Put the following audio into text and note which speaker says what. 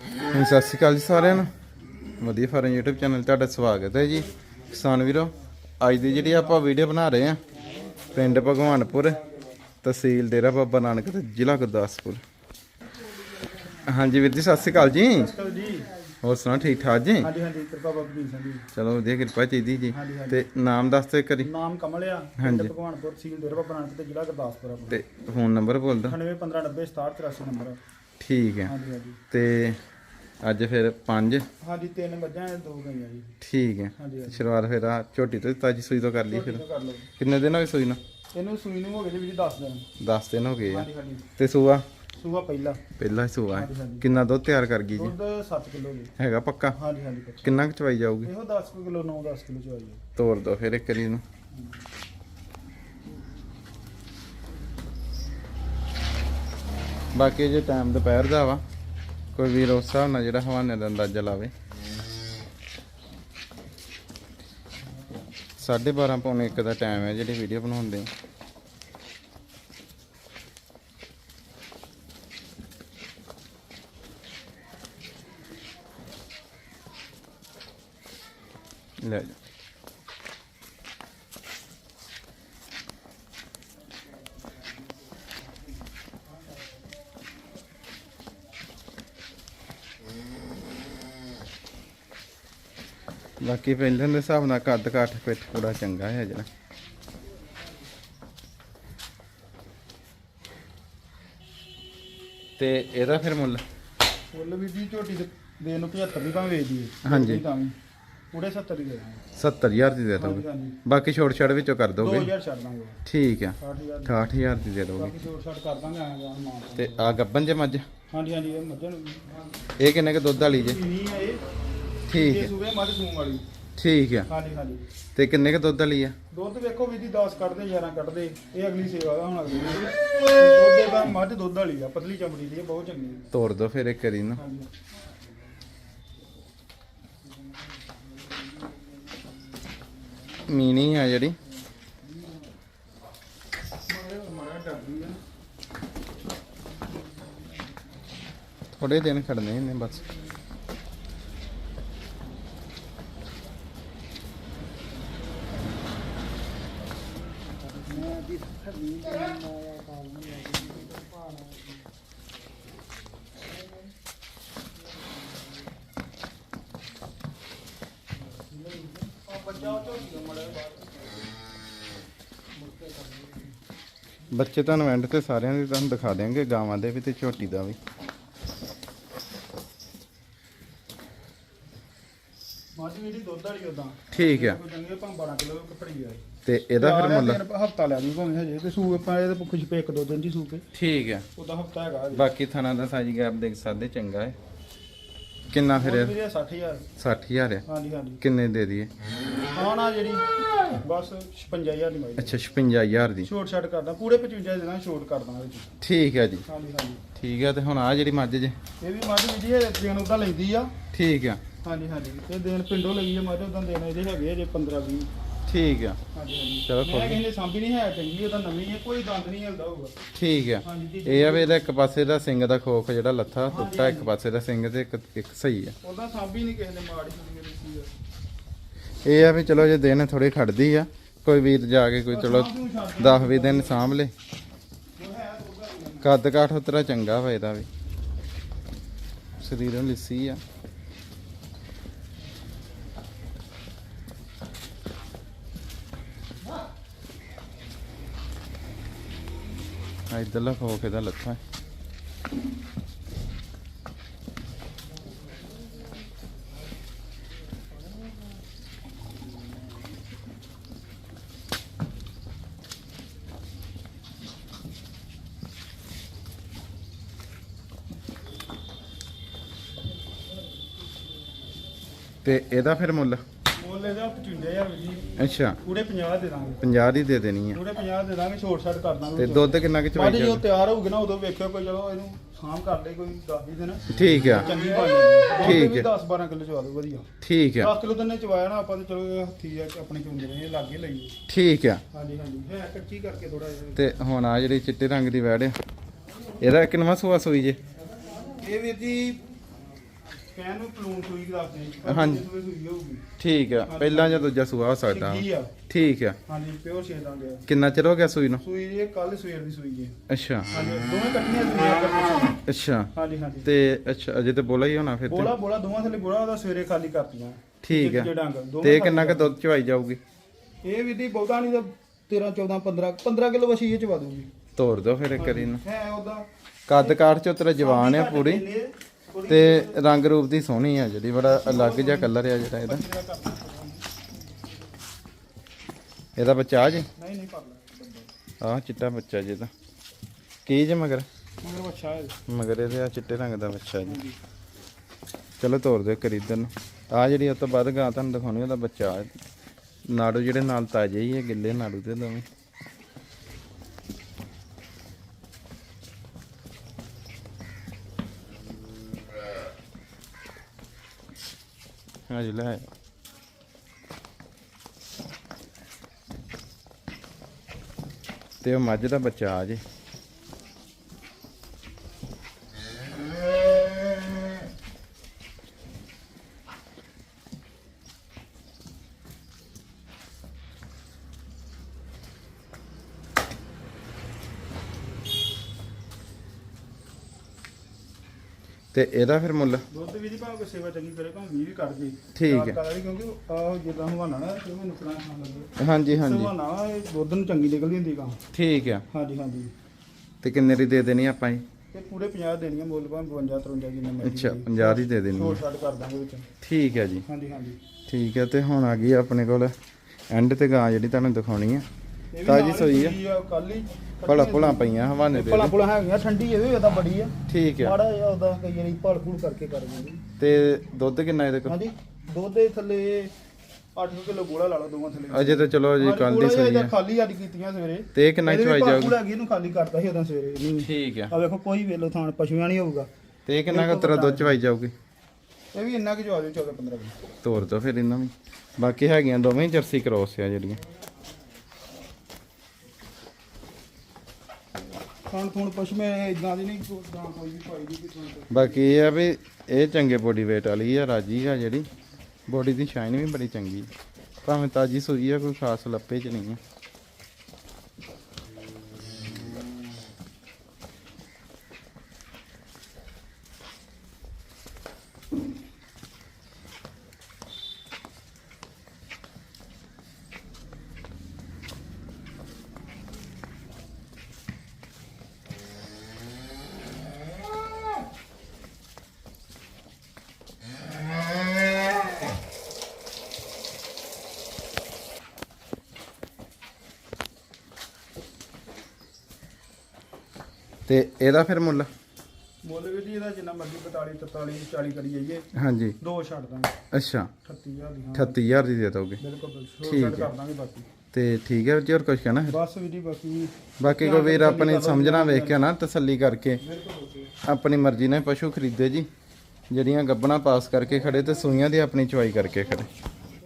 Speaker 1: ਸਤਿ ਸ਼੍ਰੀ ਅਕਾਲ ਜੀ ਸਾਰਿਆਂ ਨੂੰ। ਵਧੀਆ ਫਾਰਮ YouTube ਚੈਨਲ ਤੁਹਾਡਾ ਸਵਾਗਤ ਹੈ ਜੀ। ਕਿਸਾਨ ਵੀਰੋ ਅੱਜ ਦੀ ਜਿਹੜੀ ਆਪਾਂ ਵੀਡੀਓ ਬਣਾ ਰਹੇ ਆ ਪਿੰਡ ਭਗਵਾਨਪੁਰ ਤਹਿਸੀਲ ਡੇਰਾ ਬਾਬਾ ਨਾਨਕ ਤੇ ਜ਼ਿਲ੍ਹਾ ਗੁਰਦਾਸਪੁਰ। ਹਾਂਜੀ ਵੀਰ ਜੀ ਸਤਿ ਸ਼੍ਰੀ ਅਕਾਲ ਜੀ। ਹੋਰ ਸੁਣਾ ਠੀਕ ਠਾਕ ਜੀ?
Speaker 2: ਹਾਂਜੀ ਹਾਂਜੀ ਕਿਰਪਾ ਬਾਬਾ ਜੀ ਜੀ
Speaker 1: ਚਲੋ ਵਧੀਆ ਕਿਰਪਾ ਚਾਹੀਦੀ ਜੀ।
Speaker 2: ਹਾਂਜੀ, ਹਾਂਜੀ।
Speaker 1: ਤੇ ਨਾਮ ਦੱਸ ਦਿਓ ਕਰੀ
Speaker 2: ਨਾਮ ਕਮਲ ਆ।
Speaker 1: ਹਾਂਜੀ।
Speaker 2: ਪਿੰਡ ਭਗਵਾਨਪੁਰ ਸੀਲ ਡੇਰਾ ਬਨਾਨਕ ਤੇ ਜ਼ਿਲ੍ਹਾ ਗੁਰਦਾਸਪੁਰ ਆਪਣਾ।
Speaker 1: ਤੇ ਫੋਨ ਨੰਬਰ ਬੋਲ ਦੋ
Speaker 2: 9815906783 ਨੰਬਰ
Speaker 1: ਠੀਕ ਹੈ।
Speaker 2: ਹਾਂਜੀ ਹਾਂਜੀ।
Speaker 1: ਤੇ ਅੱਜ ਫਿਰ 5
Speaker 2: ਹਾਂਜੀ ਤਿੰਨ ਮੱਝਾਂ ਆ, ਦੋ ਗਈਆਂ ਜੀ।
Speaker 1: ਠੀਕ ਹੈ।
Speaker 2: ਹਾਂਜੀ ਹਾਂਜੀ।
Speaker 1: ਸ਼ੁਰੂਆਤ ਫਿਰ ਆ ਝੋਟੀ ਤੋਂ ਤਾਜੀ ਸੂਈ ਤੋਂ ਕਰ ਲਈ ਫਿਰ।
Speaker 2: ਇਹਨੂੰ ਕਰ ਲਓ
Speaker 1: ਕਿੰਨੇ ਦਿਨ ਹੋਏ ਸੂਈ ਨੂੰ?
Speaker 2: ਇਹਨੂੰ ਸੂਈ ਨੂੰ ਹੋ ਗਏ ਜੀ ਵੀਰ 10 ਦਿਨ।
Speaker 1: 10 ਦਿਨ ਹੋ ਗਏ ਆ।
Speaker 2: ਹਾਂਜੀ ਹਾਂਜੀ।
Speaker 1: ਤੇ ਸੂਆ?
Speaker 2: ਸੂਆ ਪਹਿਲਾ।
Speaker 1: ਪਹਿਲਾ ਹੀ ਸੂਆ। ਹੈ
Speaker 2: ਹਾਂਜੀ, ਹਾਂਜੀ।
Speaker 1: ਕਿੰਨਾ ਦੁੱਧ ਤਿਆਰ ਕਰ ਗਈ ਜੀ?
Speaker 2: ਦੁੱਧ 7 ਕਿਲੋ ਜੀ।
Speaker 1: ਹੈਗਾ ਪੱਕਾ?
Speaker 2: ਹਾਂਜੀ ਹਾਂਜੀ ਪੱਚੀ।
Speaker 1: ਕਿੰਨਾ ਕੁ ਚਵਾਈ ਜਾਊਗੀ?
Speaker 2: ਇਹੋ 10 ਕਿਲੋ 9 10 ਕਿਲੋ ਚ ਹੈ
Speaker 1: ਤੋੜ ਦੋ ਫਿਰ ਇੱਕ ਵਾਰੀ ਨੂੰ ਬਾਕੀ ਜੇ ਟਾਈਮ ਦੁਪਹਿਰ ਦਾ ਵਾ। ਕੋਈ ਵੀਰ ਉਸ ਹਿਸਾਬ ਨਾਲ ਜਿਹੜਾ ਹਵਾਨੇ ਦਾ ਅੰਦਾਜ਼ਾ ਲਾਵੇ। ਸਾਢੇ 12 ਪੌਣੇ 1 ਦਾ ਟਾਈਮ ਹੈ ਜਿਹੜੀ ਵੀਡੀਓ ਬਣਾਉਂਦੇ। ਆ ਲੈ ਜਾ ਬਾਕੀ ਪਹਿਲਾਂ ਦੇ ਹਿਸਾਬ ਨਾਲ ਕੱਦ ਕਾਠ ਪਿੱਠ ਪੂਰਾ ਚੰਗਾ ਹੈ ਜਿਹੜਾ। ਤੇ ਇਹਦਾ ਫਿਰ ਮੁੱਲ?
Speaker 2: ਫੁੱਲ ਵੀਰ ਜੀ ਝੋਟੀ ਦੇ ਦੇਣ ਨੂੰ 75 ਦੀ ਭਾਵੇਂ ਵੇਚ ਦਈਏ।
Speaker 1: ਹਾਂਜੀ।
Speaker 2: ਤਾਂ ਵੀ। ਪੂਰੇ 70 ਦੀ ਦੇ ਦਾਂਗੇ।
Speaker 1: 70000 ਦੀ ਦੇ
Speaker 2: ਹਾਂਜੀ
Speaker 1: ਦੋਗੇ
Speaker 2: ਹਾਂਜੀ।
Speaker 1: ਬਾਕੀ ਛੋਟ ਛੜ ਵਿੱਚੋਂ ਕਰ ਦੋਗੇ?
Speaker 2: 2000 ਛੱਡ ਦਾਂਗੇ।
Speaker 1: ਠੀਕ ਆ।
Speaker 2: 60000
Speaker 1: 68000 ਦੀ। ਦੇ ਦੋਗੇ
Speaker 2: ਬਾਕੀ ਛੋਟ ਛੱਡ ਕਰ ਦਾਂਗੇ ਆਇਆ ਮਾਨ
Speaker 1: ਤੇ ਆ ਗੱਬਨ ਜੇ ਮੱਝ?
Speaker 2: ਹਾਂਜੀ ਹਾਂਜੀ ਇਹ ਮੱਝਾਂ ਨੂੰ
Speaker 1: ਇਹ ਕਿੰਨੇ ਕੁ ਦੁੱਧ ਵਾਲੀ ਜੇ?
Speaker 2: ਨਹੀਂ ਇਹ।
Speaker 1: ਠੀਕ ਹੈ।
Speaker 2: ਸੂਬੇ ਮੱਝ ਸੂਮ ਵਾਲੀ।
Speaker 1: ਠੀਕ ਆ
Speaker 2: ਹਾਂਜੀ ਹਾਂਜੀ।
Speaker 1: ਤੇ ਕਿੰਨੇ ਕੁ ਦੁੱਧ ਵਾਲੀ ਆ?
Speaker 2: ਦੁੱਧ ਵੇਖੋ ਵੀ ਦੀ 10 ਕੱਢਦੇ 11 ਕੱਢਦੇ। ਇਹ ਅਗਲੀ ਸੇਵਾ ਦਾ ਹੁਣ ਅਗਲੀ ਦੁੱਧ ਦਾ ਮੱਝ ਦੁੱਧ ਵਾਲੀ ਆ ਪਤਲੀ ਚਮੜੀ ਦੀ ਇਹ ਬਹੁਤ ਚੰਗੀ ਹੈ
Speaker 1: ਤੋੜ ਦੋ ਫਿਰ ਇੱਕ ਵਾਰੀ ਨੂੰ।
Speaker 2: ਹਾਂਜੀ।
Speaker 1: ਮੀਣੀ ਆ ਜਿਹੜੀ।
Speaker 2: ਆ
Speaker 1: ਥੋੜੇ ਦਿਨ ਖੜਨੇ ਨੇ ਬਸ। ਬੱਚੇ ਤੁਹਾਨੂੰ ਐਂਡ ਤੇ ਸਾਰਿਆਂ ਦੇ ਤੁਹਾਨੂੰ ਦਿਖਾ ਦਿਆਂਗੇ ਗਾਵਾਂ ਦੇ ਵੀ ਤੇ ਝੋਟੀ ਦਾ ਵੀ।
Speaker 2: ਮੱਝ ਵੀ ਦੀ ਦੁੱਧ ਵਾਲੀ ਉਦਾਂ
Speaker 1: ਠੀਕ ਆ।
Speaker 2: ਕੋਈ ਚੰਗੇ ਭਾਂ 12 ਕਿਲੋ ਕੱਪੜੀ ਆ।
Speaker 1: ਤੇ ਇਹਦਾ ਫਿਰ ਮੁੱਲ
Speaker 2: ਹਫਤਾ ਲੈ ਜੂ ਭਾਵੇਂ ਹਜੇ ਤੇ ਸੂਏ ਪਾ ਇਹਦੇ ਪੁੱਖ ਛਪੇ ਇੱਕ ਦੋ ਦਿਨ ਦੀ ਸੂਕੇ
Speaker 1: ਠੀਕ ਆ।
Speaker 2: ਉਹਦਾ ਹਫਤਾ ਹੈਗਾ
Speaker 1: ਬਾਕੀ ਥਾਣਾ ਦਾ ਸਾਜੀ ਗੈਪ ਦੇਖ ਸਕਦੇ ਚੰਗਾ ਹੈ। ਕਿੰਨਾ ਫਿਰ
Speaker 2: ਫਿਰ
Speaker 1: ਇਹ?
Speaker 2: ਇਹ 60000
Speaker 1: 60000 ਆ?
Speaker 2: ਹਾਂਜੀ ਹਾਂਜੀ।
Speaker 1: ਕਿੰਨੇ ਦੇ ਦਈਏ?
Speaker 2: ਹਾਂ ਨਾ ਜਿਹੜੀ ਬਸ 56000 ਦੀ ਮਾਈ
Speaker 1: ਅੱਛਾ 56000 ਦੀ।
Speaker 2: ਛੋਟ ਛੱਡ ਕਰਦਾ ਪੂਰੇ 55 ਦੇਣਾ ਛੋਟ ਕਰਦਾ ਵਿੱਚ।
Speaker 1: ਠੀਕ ਹੈ ਜੀ।
Speaker 2: ਹਾਂਜੀ ਹਾਂਜੀ।
Speaker 1: ਠੀਕ ਹੈ ਤੇ ਹੁਣ ਆ ਜਿਹੜੀ ਮੱਝ ਜੇ।
Speaker 2: ਇਹ ਵੀ ਮੱਝ ਵੀ ਜੀ ਇਹ ਦੇਣ ਉਹਦਾ ਲੈਂਦੀ ਆ।
Speaker 1: ਠੀਕ ਆ।
Speaker 2: ਹਾਂਜੀ ਹਾਂਜੀ। ਇਹ ਦੇਣ ਪਿੰਡੋਂ ਲਈ ਆ ਮੱਝ ਉਦਾਂ ਦੇਣ ਇਹਦੇ ਹੈਗੇ ਜੇ 15 20
Speaker 1: ਠੀਕ ਆ।
Speaker 2: ਹਾਂਜੀ ਹਾਂਜੀ।
Speaker 1: ਚਲੋ
Speaker 2: ਮੈਂ
Speaker 1: ਕੋਈ
Speaker 2: ਕਿਸੇ ਨੇ ਸਾਂਭੀ ਨਹੀਂ ਹੈ ਚੰਗੀ ਉਹ ਤਾਂ ਨਵੀਂ ਹੈ ਕੋਈ ਦੰਦ ਨਹੀਂ ਹਿਲਦਾ ਹੋਊਗਾ
Speaker 1: ਠੀਕ ਆ।
Speaker 2: ਹਾਂਜੀ ਜੀ
Speaker 1: ਇਹ ਆ ਵੀ ਇਹਦਾ ਇੱਕ ਪਾਸੇ ਦਾ ਸਿੰਘ ਦਾ ਖੋਖ ਜਿਹੜਾ ਲੱਥਾ ਟੁੱਟਾ ਇੱਕ ਪਾਸੇ ਦਾ ਸਿੰਘ ਤੇ ਇੱਕ ਇੱਕ ਸਹੀ ਆ।
Speaker 2: ਉਹਦਾ ਸਾਂਭੀ ਨਹੀਂ ਕਿਸੇ ਨੇ ਮਾੜੀ ਹੁੰਦੀ ਮੇਰੀ ਚੀਜ਼
Speaker 1: ਇਹ ਆ ਵੀ ਚਲੋ ਜੇ ਦਿਨ ਥੋੜੀ ਖੜਦੀ ਆ ਕੋਈ ਵੀਰ ਜਾ ਕੇ ਕੋਈ ਚਲੋ 10 20 ਦਿਨ ਸਾਂਭ ਲੇ। ਕੱਦ ਕਾਠ ਉਤਰਾ ਚੰਗਾ ਵਾ ਇਹਦਾ ਵੀ। ਸਰੀਰੋਂ ਲਿੱਸੀ ਆ। ਇਧਰਲਾ ਖੋਖ ਇਹਦਾ ਲੱਥਾ ਹੈ। ਤੇ ਇਹਦਾ ਫਿਰ ਮੁੱਲ
Speaker 2: ਮੁੱਲ ਇਹਦਾ 55000 ਜੀ।
Speaker 1: ਅੱਛਾ।
Speaker 2: ਪੂਰੇ 50 ਦੇ ਦਾਂਗੇ।
Speaker 1: 50 ਦੀ ਦੇ ਦੇਣੀ ਆ।
Speaker 2: ਪੂਰੇ 50 ਦੇ ਦਾਂਗੇ ਛੋਟ ਛੱਡ ਕਰ ਦਾਂਗੇ।
Speaker 1: ਤੇ ਦੁੱਧ ਕਿੰਨਾ ਕਿ
Speaker 2: ਬਾਅਦ ਜਦੋਂ
Speaker 1: ਜਾਊ?
Speaker 2: ਤਿਆਰ ਹੋਊਗੀ ਨਾ ਉਦੋਂ ਵੇਖਿਓ ਕੋਈ ਚਲੋ ਇਹਨੂੰ ਸਾਂਭ ਕਰ ਲੈ ਕੋਈ 10 20 ਦਿਨ।
Speaker 1: ਠੀਕ ਆ।
Speaker 2: ਚੰਗੀ ਬਣ
Speaker 1: ਠੀਕ ਹੈ।
Speaker 2: 10 12 ਕਿਲੋ ਚਵਾ ਦੋ ਵਧੀਆ।
Speaker 1: ਠੀਕ ਆ।
Speaker 2: 10 ਕਿਲੋ ਦਿਨ ਚਵਾਇਆ ਨਾ ਆਪਾਂ ਤੇ ਚਲੋ ਇਹ ਹੱਥੀ ਆ ਆਪਣੇ ਚੁੰਦੇ ਰਹੇ ਲਾਗੇ ਲਈ
Speaker 1: ਠੀਕ ਆ।
Speaker 2: ਹਾਂਜੀ ਹਾਂਜੀ। ਹੈ ਕੱਚੀ ਕਰਕੇ ਥੋੜਾ ਜਿਹਾ।
Speaker 1: ਤੇ ਹੁਣ ਆ ਜਿਹੜੀ ਚਿੱਟੇ ਰੰਗ ਦੀ ਵੈੜ ਆ ਇਹਦਾ ਕਿੰਨਵਾਂ ਸੂਆ ਸੂਈ ਜੇ?
Speaker 2: ਇਹ ਵੀਰ ਜੀ ਸਕੈਨ ਨੂੰ ਪਲੂਨ ਸੂਈ ਦੱਸਦੇ ਜੀ
Speaker 1: ਹਾਂਜੀ।
Speaker 2: ਸੂਈ ਸੂਈ ਹੋਊਗੀ।
Speaker 1: ਠੀਕ ਆ। ਪਹਿਲਾਂ ਜਾਂ ਦੂਜਾ ਸੂਆ ਹੋ ਸਕਦਾ।
Speaker 2: ਸਿੱਧੀ ਆ।
Speaker 1: ਠੀਕ ਆ।
Speaker 2: ਹਾਂਜੀ ਪਿਓਰ ਛੇ ਦੰਦ ਆ
Speaker 1: ਕਿੰਨਾ ਚਿਰ ਹੋ ਗਿਆ ਸੂਈ ਨੂੰ?
Speaker 2: ਸੂਈ ਇਹ ਕੱਲ ਸਵੇਰ ਦੀ ਸੂਈ ਹੈ।
Speaker 1: ਅੱਛਾ।
Speaker 2: ਹਾਂਜੀ ਦੋਵੇਂ ਕੱਟੀਆਂ ਸੂਈਆਂ
Speaker 1: ਅੱਛਾ।
Speaker 2: ਹਾਂਜੀ ਹਾਂਜੀ।
Speaker 1: ਤੇ ਅੱਛਾ ਅਜੇ ਤੇ ਬੋਲਾ ਹੀ ਹੋਣਾ ਫਿਰ ਤੇ।
Speaker 2: ਬੋਲਾ ਬੋਲਾ ਦੋਵਾਂ ਥੱਲੇ ਬੋਲਾ ਉਹਦਾ ਸਵੇਰੇ ਖਾਲੀ ਕਰਤੀਆਂ।
Speaker 1: ਠੀਕ ਆ। ਤੇ ਕਿੰਨਾ ਕੁ ਦੁੱਧ ਚਵਾਈ ਜਾਊਗੀ?
Speaker 2: ਇਹ ਵੀ ਦੀ ਬਹੁਤਾ ਨਹੀਂ ਤਾਂ 13 14 15 15 ਕਿਲੋ ਵਛੀ ਇਹ ਚ ਦੂਗੀ
Speaker 1: ਤੋੜ ਦੋ ਫਿਰ ਇੱਕ ਵਾਰੀ ਨੂੰ
Speaker 2: ਹੈ ਉਹਦਾ।
Speaker 1: ਕੱਦ ਕਾਠ ਚ ਉਤਰਾ ਜਵਾਨ ਆ ਪੂਰੀ। ਤੇ ਰੰਗ ਰੂਪ ਦੀ ਸੋਹਣੀ ਆ ਜਿਹੜੀ, ਬੜਾ ਅਲੱਗ ਜਿਹਾ ਕਲਰ ਆ ਜਿਹੜਾ ਇਹਦਾ। ਇਹਦਾ ਬੱਚਾ ਆ ਜੀ?
Speaker 2: ਨਹੀਂ ਨਹੀਂ ਪਰ ਲੈ
Speaker 1: ਆਹ ਚਿੱਟਾ ਬੱਚਾ ਜੀ ਇਹਦਾ। ਕੀ ਜੇ ਮਗਰ?
Speaker 2: ਮਗਰ ਬੱਚਾ ਹੈ
Speaker 1: ਮਗਰ ਇਹਦੇ ਆ ਚਿੱਟੇ ਰੰਗ ਦਾ ਬੱਚਾ ਜੀ। ਚਲੋ ਤੋਰ ਦੇ ਖਰੀਦਣ ਨੂੰ। ਆ ਜਿਹੜੀ ਉਸ ਤੋਂ ਬਾਅਦ ਗਾਂ ਤੁਹਾਨੂੰ ਦਿਖਾਉਣੀ, ਉਹਦਾ ਬੱਚਾ। ਆ। ਨਾੜੂ ਜਿਹੜੇ ਨਾਲ ਤਾਜ਼ੇ ਹੀ ਹੈ ਗਿੱਲੇ ਨਾੜੂ ਦੇ ਦੋਵੇਂ। ਹਾਂ ਲੈ ਆਇਆ। ਤੇ ਉਹ ਮੱਝ ਦਾ ਬੱਚਾ ਆ ਜੇ ਤੇ ਇਹਦਾ ਫਿਰ ਮੁੱਲ?
Speaker 2: ਦੁੱਧ ਵੀ ਦੀ ਭਾਵੇਂ ਕੋਈ ਸੇਵਾ ਚੰਗੀ ਕਰੇ ਭਾਵੇਂ ਵੀ ਕੱਢ ਦੇ
Speaker 1: ਠੀਕ ਹੈ।
Speaker 2: ਹੈ ਕਿਉਂਕਿ ਆਹ ਜਿੱਦਾਂ ਹਵਾਨਾ ਨਾ ਮੈਨੂੰ ਨੁਕਸਾਨ ਖਾਣ ਲੱਗੇ।
Speaker 1: ਹਾਂਜੀ ਹਾਂਜੀ।
Speaker 2: ਹਵਾਨਾ ਇਹ ਦੁੱਧ ਨੂੰ ਚੰਗੀ ਨਿਕਲਦੀ ਹੁੰਦੀ ਕਾਂ
Speaker 1: ਠੀਕ ਆ
Speaker 2: ਹਾਂਜੀ ਹਾਂਜੀ।
Speaker 1: ਤੇ ਕਿੰਨੇ ਦੀ ਦੇ ਦੇਣੀ ਆਪਾਂ ਜੀ?
Speaker 2: ਇਹ ਪੂਰੇ 50 ਦੇਣੀਆਂ ਮੁੱਲ ਭਾਵੇਂ 52 53 ਜਿੰਨਾ ਮਰਜ਼ੀ
Speaker 1: ਅੱਛਾ
Speaker 2: ਦੇ।
Speaker 1: 50 ਦੀ ਦੇ ਦੇਣੀ
Speaker 2: ਛੋਟ
Speaker 1: ਆ।
Speaker 2: ਛਾਟ ਕਰ ਦਾਂਗੇ ਵਿੱਚ।
Speaker 1: ਠੀਕ ਹੈ ਜੀ।
Speaker 2: ਹਾਂਜੀ ਹਾਂਜੀ।
Speaker 1: ਠੀਕ ਹੈ ਤੇ ਹੁਣ ਆ ਗਈ ਆਪਣੇ ਕੋਲ ਐਂਡ ਤੇ ਗਾਂ ਜਿਹੜੀ ਤੁਹਾਨੂੰ ਦਿਖਾਉਣੀ ਆ। ਤਾਜ਼ੀ ਸੂਈ ਆ।
Speaker 2: ਕੱਲ ਹੀ
Speaker 1: ਭਲਾ ਭੁਲਾ ਪਈਆਂ ਹਵਾਨੇ ਦੇ।
Speaker 2: ਭਲਾ ਭੁਲਾ ਹੈਗੀਆਂ ਠੰਡੀ ਇਹ ਵੀ ਉਹਦਾ ਬੜੀ ਆ।
Speaker 1: ਠੀਕ ਆ।
Speaker 2: ਮਾੜਾ ਜਿਹਾ ਉਹਦਾ ਕਈ ਵਾਰੀ ਭਲ ਭੁਲ ਕਰਕੇ ਕਰ ਦਿੰਦੀ।
Speaker 1: ਤੇ ਦੁੱਧ ਕਿੰਨਾ ਇਹਦੇ ਕੋਲ?
Speaker 2: ਹਾਂਜੀ ਦੁੱਧ ਦੇ ਥੱਲੇ 8 ਕਿਲੋ ਗੋਲਾ ਲਾ ਲਓ ਦੋਵਾਂ ਥੱਲੇ।
Speaker 1: ਅਜੇ ਤਾਂ ਚਲੋ ਜੀ ਕੱਲ ਦੀ ਸੋਈ ਆ।
Speaker 2: ਖਾਲੀ ਅੱਜ ਕੀਤੀਆਂ ਸਵੇਰੇ।
Speaker 1: ਤੇ ਇਹ ਕਿੰਨਾ
Speaker 2: ਇਹਦੇ
Speaker 1: ਚਵਾਈ ਜਾਊਗੀ?
Speaker 2: ਹੈਗੀ ਇਹਨੂੰ ਖਾਲੀ ਕਰਤਾ ਸੀ ਉਦੋਂ ਸਵੇਰੇ। ਨਹੀਂ
Speaker 1: ਠੀਕ ਆ।
Speaker 2: ਆ ਵੇਖੋ ਕੋਈ ਵੇਲੋ ਥਾਣ ਪਸ਼ੂਆਂ ਨਹੀਂ ਹੋਊਗਾ।
Speaker 1: ਤੇ ਕਿੰਨਾ ਕੁ ਤੇਰਾ ਦੁੱਧ ਚਵਾਈ ਜਾਊਗੀ?
Speaker 2: ਇਹ ਵੀ ਇੰਨਾ ਕਿ ਜਵਾ ਦਿਓ 14 15 ਕਿਲੋ।
Speaker 1: ਤੋਰ ਦੋ ਫਿਰ ਇਹਨਾਂ ਵੀ ਬਾਕੀ ਹੈਗੀਆਂ ਦੋਵੇਂ ਹੀ ਜਰਸੀ ਕ੍ਰੋਸ ਆ ਜਿਹੜੀਆਂ।
Speaker 2: ਖਾਣ ਥੂਣ ਪਸ਼ੂਏ ਇਦਾਂ ਦੀ ਨਹੀਂ ਗਾਂ ਕੋਈ ਵੀ ਪਾਈ ਦੀ ਕਿ ਥਾਣ
Speaker 1: ਬਾਕੀ ਇਹ ਆ ਵੀ ਇਹ ਚੰਗੇ ਬੋਡੀ weight ਵਾਲੀ ਆ, ਰਾਜੀ ਆ ਜਿਹੜੀ। ਬੋਡੀ ਦੀ ਸ਼ਾਈਨ ਵੀ ਬੜੀ ਚੰਗੀ ਆ। ਭਾਵੇਂ ਤਾਜੀ ਸੂਈ ਆ, ਕੋਈ ਖਾਸ ਲੱਪੇ ਚ ਨਹੀਂ ਆ। ਤੇ ਇਹਦਾ ਫਿਰ ਮੁੱਲ?
Speaker 2: ਮੁੱਲ ਵੀ ਜੀ ਇਹਦਾ ਜਿੰਨਾ ਮਰਜ਼ੀ 42 43 40 ਕਰੀ ਜਾਈਏ।
Speaker 1: ਹਾਂਜੀ।
Speaker 2: ਦੋ ਛੱਡ ਦਾਂਗੇ।
Speaker 1: ਅੱਛਾ।
Speaker 2: 38000 ਦੀ ਹਾਂ।
Speaker 1: 38000 ਦੀ ਦੇ ਦੋਗੇ।
Speaker 2: ਬਿਲਕੁਲ ਬਿਲਕੁਲ।
Speaker 1: ਠੀਕ।
Speaker 2: ਕਰ ਦਾਂਗੇ ਬਾਕੀ।
Speaker 1: ਤੇ ਠੀਕ ਹੈ ਜੀ ਹੋਰ ਕੁਝ ਕਹਿਣਾ? ਫਿਰ
Speaker 2: ਬਸ ਵੀ ਜੀ ਬਾਕੀ
Speaker 1: ਬਾਕੀ ਕੋਈ ਵੀਰ ਆਪਣੀ ਸਮਝਣਾ ਵੇਖ ਕੇ ਨਾ ਤਸੱਲੀ ਕਰਕੇ। ਆਪਣੀ ਮਰਜ਼ੀ ਨਾਲ ਪਸ਼ੂ ਖਰੀਦੇ ਜੀ। ਜਿਹੜੀਆਂ ਗੱਬਣਾ ਪਾਸ ਕਰਕੇ ਖੜੇ ਤੇ ਸੂਈਆਂ ਦੀ ਆਪਣੀ ਚੁਆਈ ਕਰਕੇ ਖੜੇ।